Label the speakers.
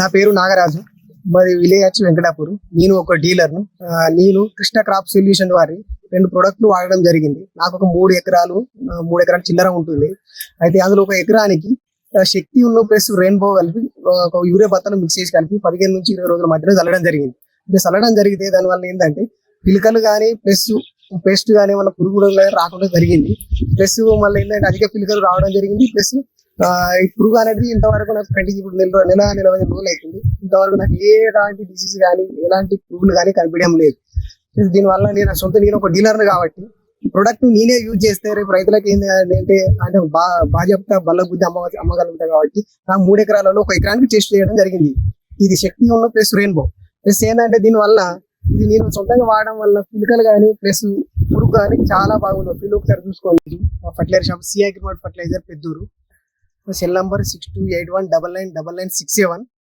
Speaker 1: నా పేరు నాగరాజు. మరి విలేజ్ వెంకటాపూర్. నేను ఒక డీలర్ను. నేను కృష్ణ క్రాప్ సొల్యూషన్ వారి రెండు ప్రొడక్ట్లు వాడడం జరిగింది. నాకు ఒక మూడు ఎకరాలు మూడు ఎకరాలు చిల్లర ఉంటుంది. అయితే అందులో ఒక ఎకరానికి శక్తి ఉన్న ప్లస్ రెయిన్బో కలిపి ఒక యూరియా బత్తలు మిక్స్ చేసి కలిపి పదిహేను నుంచి ఇరవై రోజుల మధ్యలో చల్లడం జరిగింది. అంటే చల్లడం జరిగితే దానివల్ల ఏంటంటే పిలకలు కానీ ప్లస్ పెస్ట్ కానీ మన పురుగులు రాకుండా జరిగింది. ప్లస్ మళ్ళీ ఏంటంటే అధిక పిలకలు రావడం జరిగింది. ప్లస్ ఇప్పుడు పురుగు అనేది ఇంతవరకు నాకు కంటికి ఇప్పుడు నెల నెల నెల రోజులు అవుతుంది. ఇంతవరకు నాకు ఎలాంటి డిసీజ్ కానీ ఎలాంటి పురుగులు కానీ కనిపించడం లేదు. దీనివల్ల నేను సొంత నేను ఒక డీలర్ని కాబట్టి ప్రొడక్ట్ నేనే యూజ్ చేస్తే రేపు రైతులకు ఏంది అంటే అంటే బా బాధ్యత బల్ల బుద్ధి అమ్మ అమ్మగలుగుతా కాబట్టి నాకు మూడు ఎకరాలలో ఒక ఎకరానికి టెస్ట్ చేయడం జరిగింది. ఇది శక్తి ఉన్న ప్లస్ రెయిన్బో ప్లస్ ఏంటంటే దీనివల్ల ఇది నేను సొంతంగా వాడడం వల్ల పిలుకలు కానీ ప్లస్ పురుగు కానీ చాలా బాగుంది. పిల్లలు ఒకసారి చూసుకోండి. Fertilizer shop CI agreement fertilizer Peddur. Cell number six two eight one double nine double nine six seven.